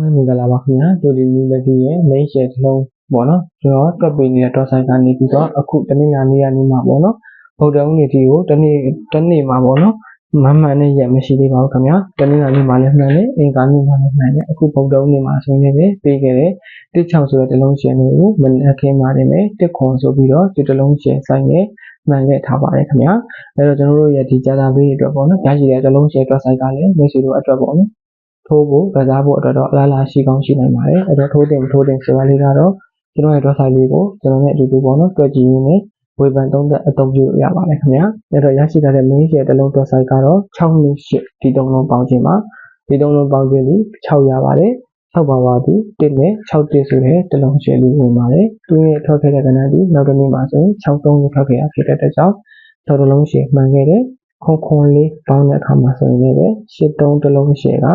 မင်္ဂလာပါခင်ဗျာဒီဒီမီလကြီးရဲ့ main share တစ်လုံးပေါ့နော်ကျွန်တော်တွက်ပေးနေတဲ့ dot site ကနေပြီးတော့အခုတနင်္လာနေ့ကနေမှာပေါ့နော်ဗုဒ္ဓဦးနေ့ဒီကိုတနေ့တနေ့မှာပေါ့နော်မမှန်နဲ့ရက်မရှိသေးပါဘူးခင်ဗျာတနင်္လာနေ့မှာလည်းမှန်တယ်အင်္ဂါနေ့မှာလည်းမှန်တယ်အခုဗုဒ္ဓဦးနေ့မှာဆိုရင်လည်းပေးခဲ့တဲ့16ဆိုတဲ့တစ်လုံးရှယ်လေးကိုမနေ့ကင်းပါတယ်မယ်တစ်ခွန်ဆိုပြီးတော့ဒီတစ်လုံးရှယ်ဆိုင်နဲ့မှန်ခဲ့ထားပါတယ်ခင်ဗျာအဲ့တော့ကျွန်တော်တို့ရဲ့ဒီကြာတာပေးအတွက်ပေါ့နော်ရရှိတဲ့တစ်လုံးရှယ် dot site ကလည်းမိတ်ဆွေတို့အတွက်ပေါ့နော် ထိုးဖို့ကစားဖို့အတွက်တော့အလားအလာရှိကောင်းရှိနိုင်ပါတယ်အဲ့တော့ထိုးတင်မထိုးတင်ဆိုတာလေးကတော့ကျွန်တော်ရဲ့ website လေးကိုကျွန်တော်နဲ့အတူတူပေါ့နော်တွေ့ကြည့်ရင်းနဲ့ဝေဖန်သုံးသပ်အသုံးပြုရပါတယ်ခင်ဗျာအဲ့တော့ရရှိထားတဲ့ main share တစ်လုံး website ကတော့6နှစ်8ဒီသုံးလုံးပေါင်းခြင်းပါဒီသုံးလုံးပေါင်းခြင်းပြီး6ရပါတယ်6ပါပါပြီ1နဲ့6တိဆိုတဲ့တစ်လုံး share လေးဝင်ပါတယ်သူရဲ့ထွက်ခဲ့တဲ့ကဏ္ဍဒီနောက်တစ်နေ့မှာဆိုရင်6သုံးကိုထွက်ခဲ့ရဖြစ်တဲ့အတွက်ကြောင့်6တစ်လုံး share မှန်ခဲ့တယ်ခွန်ခွန်လေးပေါင်းတဲ့အခါမှာဆိုရင်လည်း8သုံးတစ်လုံး share က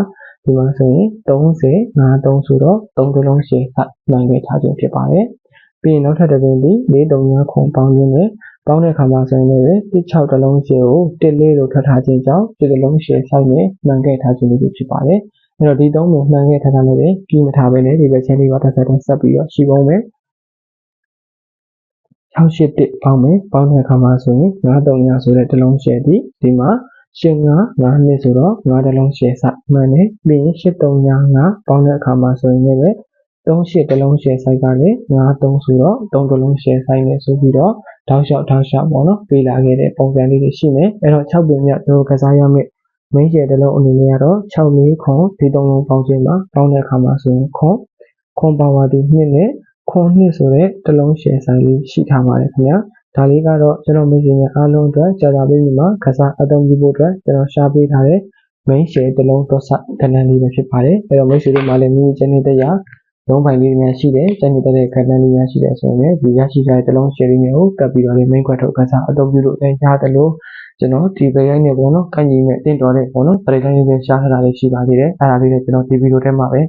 ဒီမှာဆိုရင်30 53ဆိုတော့3ကလုံးရှည်ကမှန်ခဲ့ထားခြင်းဖြစ်ပါတယ်။ပြီးရင်နောက်ထပ်တစ်ပင်ပြီး439ခုပေါင်းခြင်းနဲ့ပေါင်းတဲ့အခါမှာဆိုရင်လည်း16ကလုံးရှည်ကို14လို့ထွက်ထားခြင်းကြောင့်ဒီကလုံးရှည်ဆိုင်နဲ့မှန်ခဲ့ထားခြင်းလေးဖြစ်ပါတယ်။အဲ့တော့ဒီသုံးမျိုးမှန်ခဲ့ထားတာလည်းပဲပြီးမထားဘဲနဲ့ဒီဘက်ချမ်းလေးပါတစ်ဆက်တည်းဆက်ပြီးတော့ရှိပုံပဲ681ပေါင်းမယ်ပေါင်းတဲ့အခါမှာဆိုရင်939ဆိုတဲ့တစ်လုံးရှည်ဒီဒီမှာ ရှင်းငါငါနှစ်ဆိုတော့ငါတစ်လုံးရှယ်စမှန်တယ်ပြီးရင်ရှစ်တုံညာငါပေါင်းတဲ့အခါမှာဆိုရင်လည်းသုံးရှစ်တစ်လုံးရှယ်ဆိုင်ကလည်းငါသုံးဆိုတော့သုံးတစ်လုံးရှယ်ဆိုင်နဲ့ဆိုပြီးတော့တောက်လျှောက်တောက်လျှောက်ပေါ့နော်ပေးလာခဲ့တဲ့ပုံစံလေးတွေရှိမယ်အဲ့တော့6ပင်မြတ်တို့ကစားရမယ့် main share တစ်လုံးအနေနဲ့ကတော့6လေးခွန်ဒီသုံးလုံးပေါင်းခြင်းမှာပေါင်းတဲ့အခါမှာဆိုရင်ခွန်ခွန်ပါဝါဒီ2နဲ့ခွန်2ဆိုတဲ့တစ်လုံး share ဆိုင်လေးရှိထားပါတယ်ခင်ဗျာ ဒါလေးကတော့ကျွန်တော်မိတ်ဆွေများအားလုံးအတွက်ကြာတာပေးပြီးမှခစားအသုံးပြုဖို့အတွက်ကျွန်တော်ရှာပေးထားတဲ့ main share တစ်လုံး dot site ကဏ္ဍလေးပဲဖြစ်ပါတယ်အဲ့တော့မိတ်ဆွေတို့မှလည်းမိမိကျန်နေတဲ့ရာလုံးပိုင်လေးများရှိတယ်ကျန်နေတဲ့ကဏ္ဍလေးများရှိတယ်ဆိုရင်ဒီရရှိထားတဲ့တစ်လုံး share လေးမျိုးကိုကပ်ပြီးတော့လေ main ခွက်ထုတ်ခစားအသုံးပြုလို့လည်းရတယ်လို့ကျွန်တော်ဒီပရိုက်နဲ့ပေါ့နော်ခန့်ကြီးနဲ့တင်တော်တဲ့ပေါ့နော်ပရိတ်တိုင်းလေးရှားထားတာလေးရှိပါသေးတယ်အဲ့ဒါလေးလည်းကျွန်တော်ဒီဗီဒီယိုထဲမှာပဲ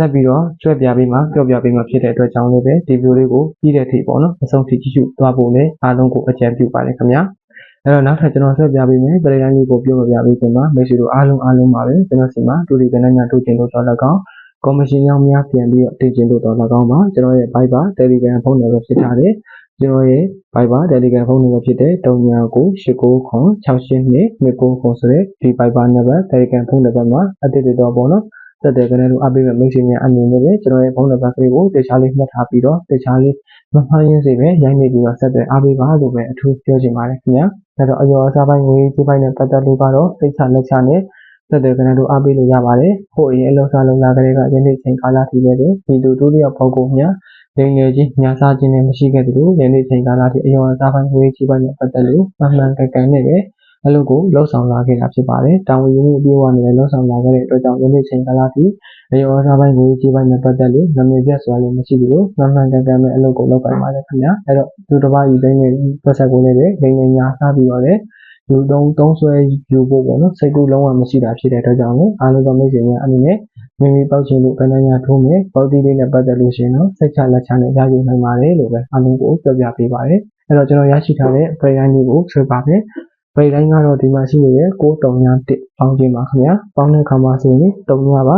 ဆက်ပြီးတော့ကျွဲပြပေးမှာပြောပြပေးမှာဖြစ်တဲ့အတွက်ကြောင့်လည်းပဲဒီဗီဒီယိုလေးကိုပြီးတဲ့အထိပေါ့နော်အဆုံးထိကြည့်ရှုသွားဖို့လည်းအားလုံးကိုအကြံပြုပါတယ်ခင်ဗျာအဲ့တော့နောက်ထပ်ကျွန်တော်ဆက်ပြပေးမယ်ပရိတိုင်းလေးကိုပြောပြပေးခြင်းမှာမိတ်ဆွေတို့အားလုံးအားလုံးပါပဲကျွန်တော်စီမှာတူတီကဏ္ဍညာတူကျင်လို့တော့၎င်းကော်မရှင်ရောက်များပြန်ပြီးတော့တင်ကျင်လို့တော့၎င်းပါကျွန်တော်ရဲ့ Viber Telegram ဖုန်းနံပါတ်ဖြစ်ထားတယ်ကျွန်တော်ရဲ့ Viber Telegram ဖုန်းနံပါတ်ဖြစ်တဲ့399869682999ဆိုတဲ့ဒီ Viber နံပါတ် Telegram ဖုန်းနံပါတ်မှာအတိတ်တော့ပေါ့နော် တက်တဲ့ကနေလို့အပိမဲ့မိတ်ဆွေများအနေနဲ့ပဲကျွန်တော်ရဲ့ဖုန်းနံပါတ်ကလေးကိုတေချာလေးမှတ်ထားပြီးတော့တေချာလေးမမှားရင်းစေပဲရိုက်နေပြီးတော့ဆက်သွယ်အားပေးပါလို့ပဲအထူးပြောချင်ပါတယ်ခင်ဗျာအဲ့တော့အယောအစားပိုင်းငွေကြေးပိုင်းနဲ့ပတ်သက်လို့ကတော့စိတ်ချလက်ချနဲ့သက်တဲ့ကနေလို့အားပေးလို့ရပါတယ်။ဟိုအရင်အလောက်စားလုံးလာကလေးကယနေ့ချိန်ကာလထိလည်းပဲဒီလိုဒုတိယပေါကုမြငယ်ငယ်ကြီးညာစားခြင်းနဲ့မရှိခဲ့သလိုယနေ့ချိန်ကာလထိအယောအစားပိုင်းငွေကြေးပိုင်းနဲ့ပတ်သက်လို့မှန်မှန်ကန်ကန်နဲ့ပဲ အလုပ်ကိုလှုပ်ဆောင်လာခဲ့တာဖြစ်ပါတယ်။တာဝန်ယူမှုအပြည့်အဝနဲ့လှုပ်ဆောင်လာခဲ့တဲ့အတွက်ကြောင့်ယနေ့ချိန်ကာလထိအယောအစားပိုင်းကိုကြီးပိုင်းနဲ့ပတ်သက်လို့နာမည်ပြစွာလည်းမရှိဘူးလို့မှန်မှန်ကန်ကန်ပဲအလုပ်ကိုလုပ်ကိုင်ပါတယ်ခင်ဗျာ။အဲ့တော့သူတစ်ပါးယူတိုင်းနဲ့ပတ်သက်ကိုလည်းပဲငငယ်ညာစားပြီးတော့လည်းယူသုံးသုံးဆွဲယူဖို့ပေါ့နော်စိတ်ကူးလုံးဝမရှိတာဖြစ်တဲ့အတွက်ကြောင့်လည်းအားလုံးသောမိတ်ဆွေများအနေနဲ့မိမိပေါက်ချင်လို့ကဏ္ဍညာထိုးမယ်ပေါက်တီးလေးနဲ့ပတ်သက်လို့ရှိရင်တော့စိတ်ချလက်ချနဲ့ရယူနိုင်ပါတယ်လို့ပဲအားလုံးကိုပြောပြပေးပါတယ်။အဲ့တော့ကျွန်တော်ရရှိထားတဲ့ program လေးကိုဆွဲပါမယ်။ ပရိတိုင်းကတော့ဒီမှာရှိနေတဲ့631ပေါင်းခြင်းပါခင်ဗျာပေါင်းတဲ့အခါမှာဆိုရင်3ညပါ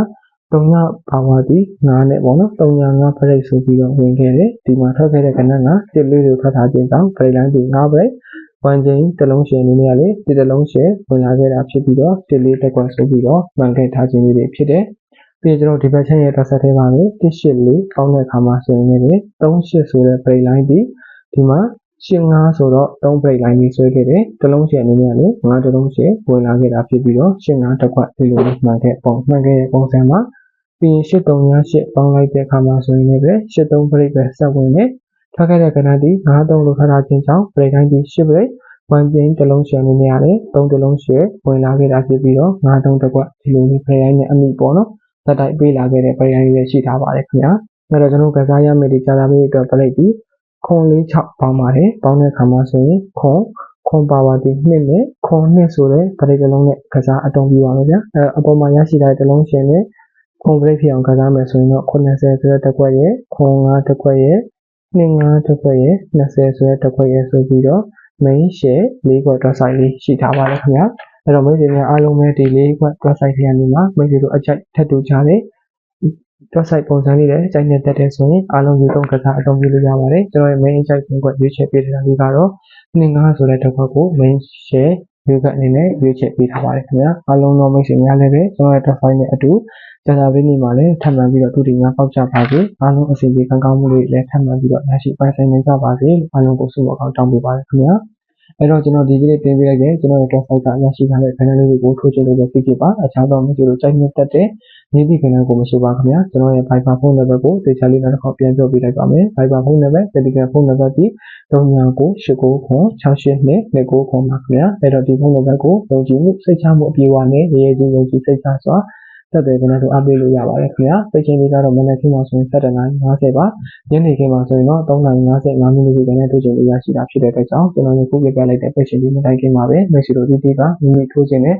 3ညပါဝါဒီ9နဲ့ပေါ့နော်3ည9ပရိတ်ဆိုပြီးတော့ဝင်ခဲ့တယ်ဒီမှာထွက်ခဲ့တဲ့ကဏ္ဍကတစ်လေးတွေထွက်ထားခြင်းကြောင့်ပရိတိုင်းဒီ9ပရိတ်ဝမ်ချင်းတစ်လုံးရှယ်နေနေရလေဒီတစ်လုံးရှယ်ဝင်လာခဲ့တာဖြစ်ပြီးတော့တစ်လေးတက်ကွက်ဆိုပြီးတော့မှန်ခဲ့ထားခြင်းလေးတွေဖြစ်တယ်ပြီးကျွန်တော်ဒီဘက်ချက်ရဲ့တက်ဆက်ထဲပါမယ်184ပေါင်းတဲ့အခါမှာဆိုရင်လည်း38ဆိုတဲ့ပရိတိုင်းဒီဒီမှာ ရှင်း9ဆိုတော့3 break line ကြီးဆွဲခဲ့တယ်တစ်လုံးရှယ်အနေနဲ့လည်း9တစ်လုံးရှယ်ဝင်လာခဲ့တာဖြစ်ပြီးတော့ရှင်း9တစ်ခွက်ဒီလိုမှန်ခဲ့ပုံမှန်ခဲ့တဲ့ပုံစံမှာပြီးရင်83ည8ပေါင်းလိုက်တဲ့အခါမှာဆိုရင်လည်း83 break ပဲဆက်ဝင်နေထွက်ခဲ့တဲ့ကဏ္ဍဒီ93လို့ခါထားခြင်းကြောင့် break time ဒီ10 break 1ပြင်းတစ်လုံးရှယ်အနေနဲ့ရတယ်3တစ်လုံးရှယ်ဝင်လာခဲ့တာဖြစ်ပြီးတော့93တစ်ခွက်ဒီလိုမျိုး break time နဲ့အမိပေါ့နော်သက်တိုက်ပေးလာခဲ့တဲ့ break time တွေရှိထားပါတယ်ခင်ဗျာအဲ့တော့ကျွန်တော်ကစားရမယ့်ဒီကြာတာပေးအတွက် break ဒီ ခွန်လေး6ပေါင်းပါတယ်ပေါင်းတဲ့အခါမှာဆိုရင်ခွန်ခွန်ပါဝါဒီ2နဲ့ခွန်2ဆိုတဲ့ဂရိတ်တစ်လုံးနဲ့ကစားအတုံးပြပါမယ်ဗျာအဲအပေါ်မှာရရှိတဲ့တစ်လုံးရှင်နဲ့ခွန်ဂရိတ်ဖြစ်အောင်ကစားမယ်ဆိုရင်တော့80ဆိုတဲ့တစ်ခွက်ရဲ့ခွန်5တစ်ခွက်ရဲ့25တစ်ခွက်ရဲ့20ဆိုတဲ့တစ်ခွက်ရဲ့ဆိုပြီးတော့ main share ၄ခွက် dot site လေးရှိထားပါတယ်ခင်ဗျာအဲ့တော့မိတ်ဆွေများအားလုံးပဲဒီ၄ခွက် dot site ထဲကနေမှာမိတ်ဆွေတို့အကြိုက်ထပ်တူကြတဲ့ website ပုံစံလေးနဲ့စိုက်နေတတ်တဲ့ဆိုရင်အားလုံးယူသုံးကစားအသုံးပြုလို့ရပါတယ်ကျွန်တော်ရဲ့ main site ကိုရွေးချယ်ပေးထားတာလေးကတော့25ဆိုတဲ့တစ်ခေါက်ကို main share ရွေးကအနေနဲ့ရွေးချယ်ပေးထားပါတယ်ခင်ဗျာအားလုံးသောမိတ်ဆွေများလည်းပဲကျွန်တော်ရဲ့ website နဲ့အတူကျန်တာပေးနေမှာလည်းထပ်မံပြီးတော့သူတွေများပေါက်ကြပါစေအားလုံးအစီအစဉ်ကောင်းကောင်းမှုတွေလည်းထပ်မံပြီးတော့ရရှိပိုင်ဆိုင်နိုင်ကြပါစေအားလုံးကိုဆုမကောင်းတောင်းပေးပါတယ်ခင်ဗျာ အဲ့တော့ကျွန်တော်ဒီကနေ့တင်ပေးလိုက်တဲ့ကျွန်တော်ရဲ့ website ကရရှိထားတဲ့ channel လေးတွေကိုထိုးချလို့ပဲဖြစ်ဖြစ်ပါအခြားသောမိတ်ဆွေတို့ကြိုက်နှစ်သက်တဲ့မြည်သည့်ကဏ္ဍကိုမရှိပါခင်ဗျာကျွန်တော်ရဲ့ Viber ဖုန်းနံပါတ်ကိုသေချာလေးနောက်တစ်ခေါက်ပြန်ပြောပြလိုက်ပါမယ် Viber ဖုန်းနံပါတ် Telegram ဖုန်းနံပါတ်ဒီ39989269ခွန်ပါခင်ဗျာအဲ့တော့ဒီဖုန်းနံပါတ်ကိုယုံကြည်မှုစိတ်ချမှုအပြည့်အဝနဲ့ရည်ရည်ချင်းယုံကြည်စိတ်ချစွာ သက်သေကဏ္ဍတို့အပ်ပေးလို့ရပါတယ်ခင်ဗျာပိတ်ချိန်လေးကတော့မနက်ခင်းမှာဆိုရင်7:50ပါညနေခင်းမှာဆိုရင်တော့3:55မိနစ်ခန့်နဲ့ထိုးချိန်လေးရရှိတာဖြစ်တဲ့အတွက်ကြောင့်ကျွန်တော်တို့ခုပြပြလိုက်တဲ့ပိတ်ချိန်လေးမတိုင်းခင်ပါပဲမရှိလို့ဒီဒီကမိမိထိုးခြင်းနဲ့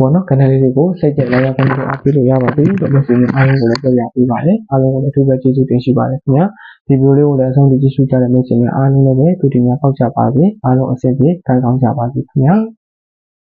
ဘောနော်ကဏ္ဍလေးတွေကိုစိတ်ကြက်လာရ ಕೊಂಡು အားပေးလို့ရပါပြီလို့မရှိရင်အားလုံးကိုလည်းပြောပြပေးပါတယ်အားလုံးကိုလည်းအထူးပဲကျေးဇူးတင်ရှိပါတယ်ခင်ဗျာဒီဗီဒီယိုလေးကိုလည်းအဆုံးထိကြည့်ရှုကြတဲ့မိတ်ဆွေများအားလုံးလည်းပဲသူတင်များပေါက်ကြပါစေအားလုံးအဆင်ပြေခိုင်ကောင်းကြပါစေခင်ဗျာ